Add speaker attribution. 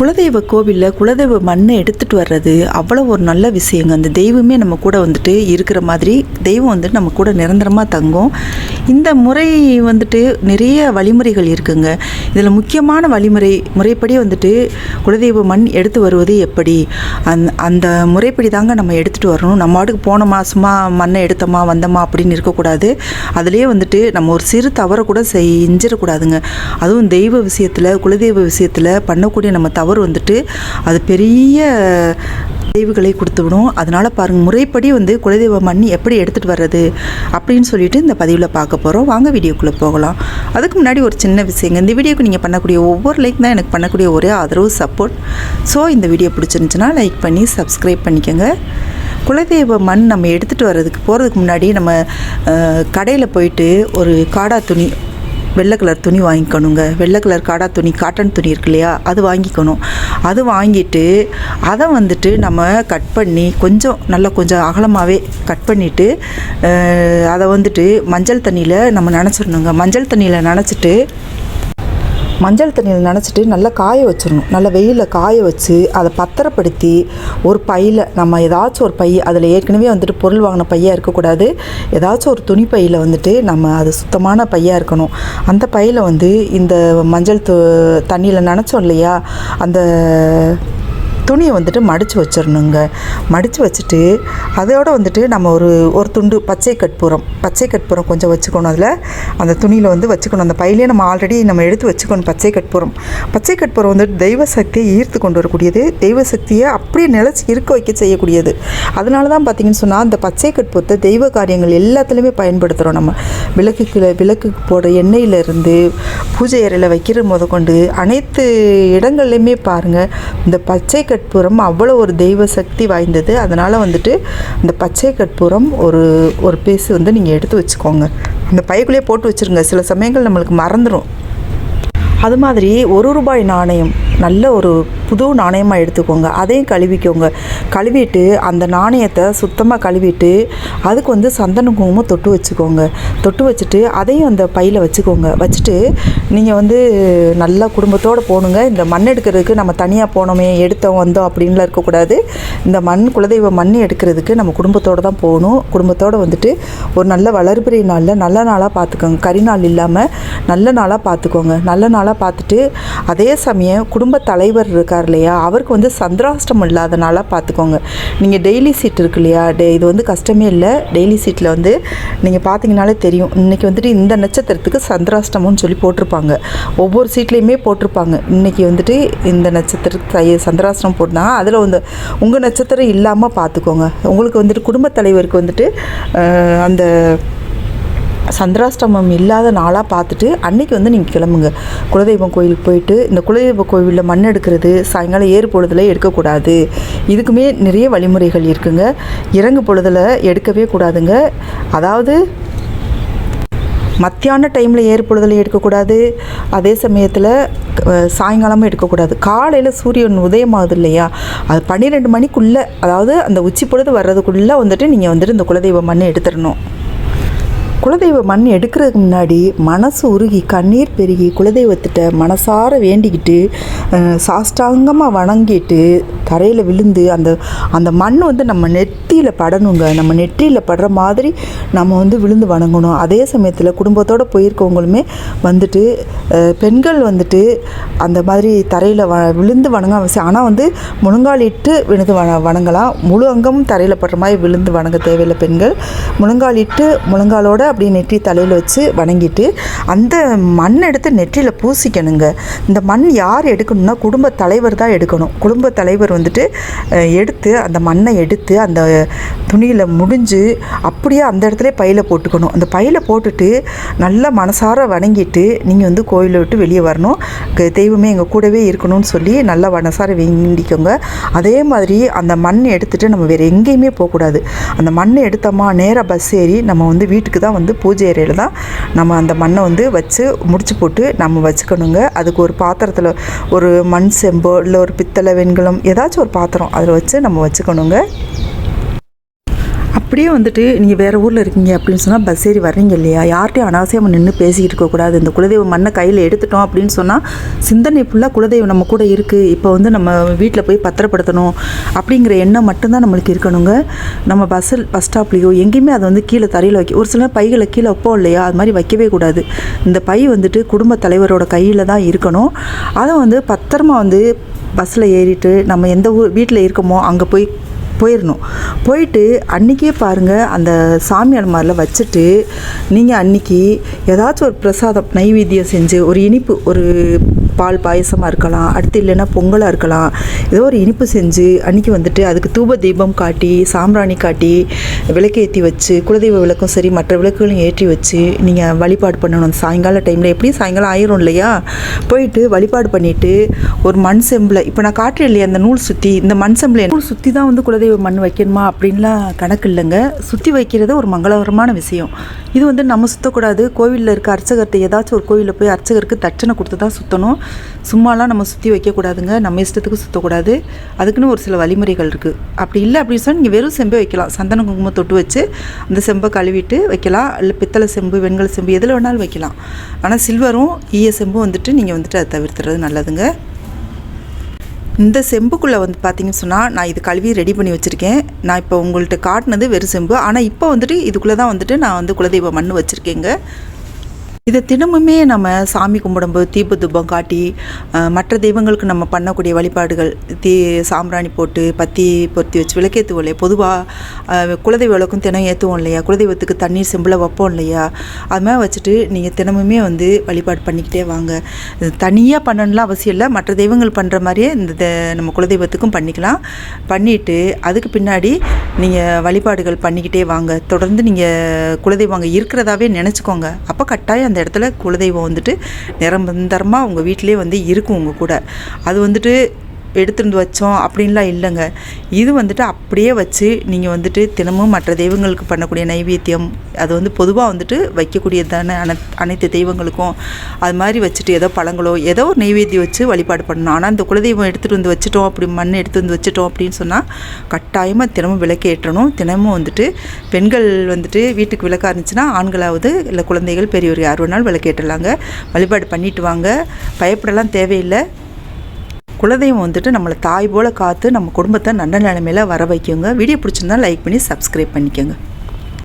Speaker 1: குலதெய்வ கோவிலில் குலதெய்வ மண்ணை எடுத்துகிட்டு வர்றது அவ்வளோ ஒரு நல்ல விஷயங்க. அந்த தெய்வமே நம்ம கூட வந்துட்டு இருக்கிற மாதிரி தெய்வம் வந்துட்டு நம்ம கூட நிரந்தரமாக தங்கும். இந்த முறை வந்துட்டு நிறைய வழிமுறைகள் இருக்குங்க. இதில் முக்கியமான வழிமுறை முறைப்படி வந்துட்டு குலதெய்வ மண் எடுத்து வருவது எப்படி? அந் அந்த முறைப்படி தாங்க நம்ம எடுத்துகிட்டு வரணும். நம்ம ஆட்டுக்கு போன மாதமாக மண்ணை எடுத்தோமா வந்தோமா அப்படின்னு இருக்கக்கூடாது. அதுலேயே வந்துட்டு நம்ம ஒரு சிறு தவறை கூட செஞ்சிடக்கூடாதுங்க. அதுவும் தெய்வ விஷயத்தில் குலதெய்வ விஷயத்தில் பண்ணக்கூடிய நம்ம தவறு வந்துட்டு அது பெரிய தெய்வுகளை கொடுத்து விடும். அதனால் பாருங்கள் முறைப்படி வந்து குலதெய்வ மண் எப்படி எடுத்துகிட்டு வர்றது அப்படின்னு சொல்லிட்டு இந்த பதிவில் பார்க்க போகிறோம் வாங்க வீடியோக்குள்ளே போகலாம். அதுக்கு முன்னாடி ஒரு சின்ன விஷயங்க. இந்த வீடியோக்கு நீங்கள் பண்ணக்கூடிய ஒவ்வொரு லைக் தான் எனக்கு பண்ணக்கூடிய ஒரே ஆதரவு சப்போர்ட் ஸோ இந்த வீடியோ பிடிச்சிருந்துச்சுன்னா லைக் பண்ணி சப்ஸ்கிரைப் பண்ணிக்கோங்க. குலதெய்வ மண் நம்ம எடுத்துகிட்டு வர்றதுக்கு போகிறதுக்கு முன்னாடி நம்ம கடையில் போயிட்டு ஒரு காடா துணி வெள்ளை கலர் துணி வாங்கிக்கணுங்க. வெள்ளை கலர் காடா துணி காட்டன் துணி இருக்கு இல்லையா? அது வாங்கிக்கணும். அது வாங்கிட்டு அதை வந்துட்டு நம்ம கட் பண்ணி கொஞ்சம் நல்லா கொஞ்சம் அகலமாகவே கட் பண்ணிவிட்டு அதை வந்துட்டு மஞ்சள் தண்ணியில் நம்ம நினச்சிடணுங்க. மஞ்சள் தண்ணியில் நினச்சிட்டு மஞ்சள் தண்ணியில் நனைச்சிட்டு நல்லா காய வச்சிடணும். நல்லா வெயிலில் காய வச்சு அதை பத்திரப்படுத்தி ஒரு பையில் நம்ம ஏதாச்சும் ஒரு பை அதில் ஏற்கனவே வந்துட்டு பொருள் வாங்கின பையாக இருக்கக்கூடாது. ஏதாச்சும் ஒரு துணி பையில் வந்துட்டு நம்ம அது சுத்தமான பையாக இருக்கணும். அந்த பையில் வந்து இந்த மஞ்சள் து தண்ணியில் நினச்சோம் இல்லையா? அந்த துணியை வந்துட்டு மடித்து வச்சிடணுங்க மடித்து வச்சுட்டு அதோடு வந்துட்டு நம்ம ஒரு ஒரு துண்டு பச்சை கற்பூரம் பச்சை கற்பூரம் கொஞ்சம் வச்சுக்கணும் அதில். அந்த துணியில் வந்து வச்சுக்கணும். அந்த பையிலே நம்ம ஆல்ரெடி நம்ம எடுத்து வச்சுக்கணும் பச்சை கற்பூரம். பச்சை கற்பூரம் வந்துட்டு தெய்வ சக்தியை ஈர்த்து கொண்டு வரக்கூடியது. தெய்வ சக்தியை அப்படியே நிலச்சி இருக்க வைக்க செய்யக்கூடியது. அதனால தான் பார்த்தீங்கன்னு சொன்னால் அந்த பச்சை கற்பூரத்தை தெய்வ காரியங்கள் எல்லாத்துலேயுமே பயன்படுத்துகிறோம் நம்ம. விளக்குக்கு விளக்குக்கு போடுற எண்ணெயிலேருந்து பூஜை அறையில் வைக்கிற முத கொண்டு அனைத்து இடங்கள்லையுமே பாருங்கள் இந்த பச்சை கட் கற்பூரம் அவ்வளோ ஒரு தெய்வ சக்தி வாய்ந்தது. அதனால் வந்துட்டு இந்த பச்சை கற்பூரம் ஒரு ஒரு பீஸ் வந்து நீங்கள் எடுத்து வச்சுக்கோங்க. அந்த பைக்குள்ளேயே போட்டு வச்சுருங்க. சில சமயங்கள் நம்மளுக்கு மறந்துடும் அது மாதிரி ஒரு ரூபாய் நாணயம் நல்ல ஒரு புது நாணயமாக எடுத்துக்கோங்க. அதையும் கழுவிக்கோங்க. கழுவிட்டு அந்த நாணயத்தை சுத்தமாக கழுவிட்டு அதுக்கு வந்து சந்தன குங்குமம் தொட்டு வச்சுக்கோங்க. தொட்டு வச்சுட்டு அதையும் அந்த பையில் வச்சுக்கோங்க. வச்சுட்டு நீங்கள் வந்து நல்லா குடும்பத்தோடு போகணுங்க இந்த மண் எடுக்கிறதுக்கு நம்ம தனியாக போனோமே எடுத்தோம் வந்தோம் அப்படின்லாம் இருக்கக்கூடாது. இந்த மண் குலதெய்வ மண் எடுக்கிறதுக்கு நம்ம குடும்பத்தோடு தான் போகணும். குடும்பத்தோடு வந்துட்டு ஒரு நல்ல வளர்பிறை நாளில் நல்ல நாளாக பார்த்துக்கோங்க கரி நாள் இல்லாமல் நல்ல நாளாக பார்த்துக்கோங்க நல்ல நாளாக பார்த்துட்டு அதே சமயம் குடும்ப குடும்ப தலைவர் இருக்கார் இல்லையா? அவருக்கு வந்து சந்திராஷ்டம் இல்லாதனால பார்த்துக்கோங்க. நீங்கள் டெய்லி சீட் இருக்கு இல்லையா? டே இது வந்து கஷ்டமே இல்லை. டெய்லி சீட்டில் வந்து நீங்கள் பார்த்தீங்கனாலே தெரியும். இன்றைக்கி வந்துட்டு இந்த நட்சத்திரத்துக்கு சந்திராஷ்டமம்னு சொல்லி போட்டிருப்பாங்க. ஒவ்வொரு சீட்லேயுமே போட்டிருப்பாங்க. இன்றைக்கி வந்துட்டு இந்த நட்சத்திரத்துக்கு சந்திராஷ்டம் சந்திராஷ்டமம் போட்டாங்க அதில் வந்து உங்கள் நட்சத்திரம் இல்லாமல் பார்த்துக்கோங்க. உங்களுக்கு வந்துட்டு குடும்பத் தலைவருக்கு வந்துட்டு அந்த சந்திராஷ்டமம் இல்லாத நாளாக பார்த்துட்டு அன்னைக்கு வந்து நீங்கள் கிளம்புங்க. குலதெய்வம் கோயிலுக்கு போயிட்டு இந்த குலதெய்வ கோவிலில் மண் எடுக்கிறது சாயங்காலம் ஏறு பொழுதுல எடுக்கக்கூடாது. இதுக்குமே நிறைய வழிமுறைகள் இருக்குங்க. இறங்கு பொழுதுல எடுக்கவே கூடாதுங்க. அதாவது மத்தியான டைமில் ஏறு எடுக்கக்கூடாது. அதே சமயத்தில் சாயங்காலமும் எடுக்கக்கூடாது. காலையில் சூரியன் உதயமாகுது இல்லையா? அது பன்னிரெண்டு மணிக்குள்ளே அதாவது அந்த உச்சி பொழுது வர்றதுக்குள்ளே வந்துட்டு நீங்கள் வந்துட்டு இந்த குலதெய்வ மண்ணை எடுத்துடணும். குலதெய்வ மண் எடுக்கிறதுக்கு முன்னாடி மனசு உருகி கண்ணீர் பெருகி குலதெய்வத்திட்ட மனசார வேண்டிக்கிட்டு சாஷ்டாங்கமாக வணங்கிட்டு தரையில் விழுந்து அந்த அந்த மண் வந்து நம்ம நெற்றியில் படணுங்க. நம்ம நெற்றியில் படுற மாதிரி நம்ம வந்து விழுந்து வணங்கணும். அதே சமயத்தில் குடும்பத்தோடு போயிருக்கவங்களுமே வந்துட்டு பெண்கள் வந்துட்டு அந்த மாதிரி தரையில் வ விழுந்து வணங்க அவசியம் ஆனால் வந்து முழங்காலிட்டு விழுந்து வண வணங்கலாம். முழு அங்கமும் தரையில் படுற மாதிரி விழுந்து வணங்க தேவையில்லை பெண்கள். முழங்காலிட்டு முழங்காலோட அப்படி நெற்றி தலையில் வச்சு வணங்கிட்டு அந்த மண் எடுத்து நெற்றியில் பூசிக்கணுங்க. இந்த மண் யார் எடுக்கணும்னா குடும்ப தலைவர் தான் எடுக்கணும். குடும்ப தலைவர் வந்துட்டு எடுத்து அந்த மண்ணை எடுத்து அந்த துணியில் முடிஞ்சு அப்படியே அந்த இடத்துல பையில் போட்டுக்கணும். அந்த பையில் போட்டுட்டு நல்லா மனசார வணங்கிட்டு நீங்கள் வந்து கோயிலை விட்டு வெளியே வரணும். தெய்வமே எங்கள் கூடவே இருக்கணும்னு சொல்லி நல்லா மனசார வேண்டிக்கோங்க. அதே மாதிரி அந்த மண் எடுத்துகிட்டு நம்ம வேறு எங்கேயுமே போகக்கூடாது. அந்த மண்ணை எடுத்தோமா நேராக பஸ் ஏறி நம்ம வந்து வீட்டுக்கு தான் வந்து பூஜை அறையில் தான் நம்ம அந்த மண்ணை வந்து வச்சு முடிச்சு போட்டு நம்ம வச்சுக்கணுங்க. அதுக்கு ஒரு பாத்திரத்தில் ஒரு மண் செம்போ இல்லை ஒரு பித்தளை வெண்கலம் ஏதாச்சும் ஒரு பாத்திரம் அதில் வச்சு நம்ம வச்சுக்கணுங்க. அப்படியே வந்துட்டு நீங்கள் வேறு ஊரில் இருக்கீங்க அப்படின்னு சொன்னால் பஸ் ஏறி வர்றீங்க இல்லையா? யார்கிட்டையும் அனாவசியமாக நின்று பேசிக்கிட்டு இருக்கக்கூடாது இந்த குலதெய்வ மண்ணை கையில் எடுத்துட்டோம் அப்படின்னு சொன்னால் சிந்தனை ஃபுல்லாக குலதெய்வம் நம்ம கூட இருக்குது இப்போ வந்து நம்ம வீட்டில் போய் பத்திரப்படுத்தணும் அப்படிங்கிற எண்ணம் மட்டும்தான் நம்மளுக்கு இருக்கணுங்க. நம்ம பஸ்ஸில் பஸ் ஸ்டாப்லேயோ எங்கேயுமே அதை வந்து கீழே தரையில் வைக்க ஒரு சில பைகளை கீழே வைப்போம் இல்லையா? அது மாதிரி வைக்கவே கூடாது. இந்த பை வந்துட்டு குடும்ப தலைவரோட கையில் தான் இருக்கணும். அதை வந்து பத்திரமா வந்து பஸ்ஸில் ஏறிட்டு நம்ம எந்த ஊர் வீட்டில் இருக்கோமோ அங்கே போய் போயிடணும் போயிட்டு அன்றைக்கே பாருங்கள் அந்த சாமி அலமாரில் வச்சுட்டு நீங்கள் அன்றைக்கி ஏதாச்சும் ஒரு பிரசாதம் நைவேத்தியம் செஞ்சு ஒரு இனிப்பு ஒரு பால் பாயசமாக இருக்கலாம் அடுத்து இல்லைன்னா பொங்கலாக இருக்கலாம். ஏதோ ஒரு இனிப்பு செஞ்சு அன்றைக்கி வந்துட்டு அதுக்கு தூப தீபம் காட்டி சாம்பிராணி காட்டி விளக்கேற்றி வச்சு குலதெய்வ விளக்கும் சரி மற்ற விளக்குகளையும் ஏற்றி வச்சு நீங்கள் வழிபாடு பண்ணணும். சாயங்கால டைமில் எப்படியும் சாயங்காலம் ஆயிரும் இல்லையா? போயிட்டு வழிபாடு பண்ணிவிட்டு ஒரு மண் செம்பில் இப்போ நான் காட்டுறேன் இல்லையா அந்த நூல் சுற்றி இந்த மண் செம்பில் நூல் சுற்றி தான் வந்து குலதெய்வ மண் வைக்கணுமா அப்படின்லாம் கணக்கு இல்லைங்க. சுற்றி வைக்கிறது ஒரு மங்களகரமான விஷயம். இது வந்து நம்ம சுற்றக்கூடாது கோவிலில் இருக்க அர்ச்சகர்கிட்ட ஏதாச்சும் ஒரு கோவிலில் போய் அர்ச்சகருக்கு தட்சணை கொடுத்து தான் சுற்றணும் சும்மாலாம் நம்ம சுற்றி வைக்கக்கூடாதுங்க. நம்ம இஷ்டத்துக்கு சுற்றக்கூடாது அதுக்குன்னு ஒரு சில வழிமுறைகள் இருக்குது அப்படி இல்லை அப்படின்னு சொன்னால் நீங்கள் வெறும் செம்பே வைக்கலாம். சந்தன குங்குமம் தொட்டு வச்சு அந்த செம்பை கழுவிட்டு வைக்கலாம். இல்லை பித்தளை செம்பு வெண்கல செம்பு எதில் வேணாலும் வைக்கலாம். ஆனால் சில்வரும் ஈய செம்பும் வந்துட்டு நீங்கள் வந்துட்டு அதை தவிர்த்துறது நல்லதுங்க. இந்த செம்புக்குள்ளே வந்து பார்த்தீங்கன்னு சொன்னால் நான் இது கழுவி ரெடி பண்ணி வச்சுருக்கேன். நான் இப்போ உங்கள்கிட்ட காட்டினது வெறும் செம்பு. ஆனால் இப்போ வந்துட்டு இதுக்குள்ளே தான் வந்துட்டு நான் வந்து குலதெய்வ மண் வச்சுருக்கேங்க. இதை தினமுமே நம்ம சாமி கும்பிடும்போது தீப தூபம் காட்டி மற்ற தெய்வங்களுக்கு நம்ம பண்ணக்கூடிய வழிபாடுகள் தீ சாம்பிராணி போட்டு பத்தி பொருத்தி வச்சு விளக்கேற்றுவோம் இல்லையா? பொதுவாக குலதெய்வ விளக்கும் தினம் ஏற்றுவோம் இல்லையா? குலதெய்வத்துக்கு தண்ணீர் செம்பில் வைப்போம் இல்லையா? அது மாதிரி வச்சுட்டு நீங்கள் தினமுமே வந்து வழிபாடு பண்ணிக்கிட்டே வாங்க. தனியாக பண்ணணும்லாம் அவசியம் இல்லை. மற்ற தெய்வங்கள் பண்ணுற மாதிரியே இந்த நம்ம குலதெய்வத்துக்கும் பண்ணிக்கலாம். பண்ணிவிட்டு அதுக்கு பின்னாடி நீங்கள் வழிபாடுகள் பண்ணிக்கிட்டே வாங்க. தொடர்ந்து நீங்கள் குலதெய்வம் அங்கே இருக்கிறதாவே நினச்சிக்கோங்க. அப்போ கட்டாயம் அந்த இடத்துல குலதெய்வம் வந்துட்டு நிரந்தரமாக உங்கள் வீட்டிலே வந்து இருக்கும் உங்கள் கூட. அது வந்துட்டு எடுத்துட்டு வச்சோம் அப்படின்லாம் இல்லைங்க. இது வந்துட்டு அப்படியே வச்சு நீங்கள் வந்துட்டு தினமும் மற்ற தெய்வங்களுக்கு பண்ணக்கூடிய நைவேத்தியம் அது வந்து பொதுவாக வந்துட்டு வைக்கக்கூடியதான அனை அனைத்து தெய்வங்களுக்கும் அது மாதிரி வச்சுட்டு ஏதோ பழங்களோ ஏதோ ஒரு நைவேத்தியம் வச்சு வழிபாடு பண்ணணும். ஆனால் இந்த குலதெய்வம் எடுத்துகிட்டு வந்து வச்சுட்டோம் அப்படி மண் எடுத்து வந்து வச்சுட்டோம் அப்படின்னு சொன்னால் கட்டாயமாக தினமும் விளக்கு ஏற்றணும். தினமும் வந்துட்டு பெண்கள் வந்துட்டு வீட்டுக்கு விளக்கா இருந்துச்சுன்னா ஆண்களாவது இல்லை குழந்தைகள் பெரியவர் யார் வேணாலும் விளக்கேற்றலாங்க வழிபாடு பண்ணிட்டு வாங்க. பயப்படலாம் தேவையில்லை. குலதெய்வம் வந்துட்டு நம்மளை தாய் போல் காத்து நம்ம குடும்பத்தை நல்ல நிலைமையில் வர வைக்குங்க. வீடியோ பிடிச்சிருந்தா லைக் பண்ணி சப்ஸ்கிரைப் பண்ணிக்கோங்க.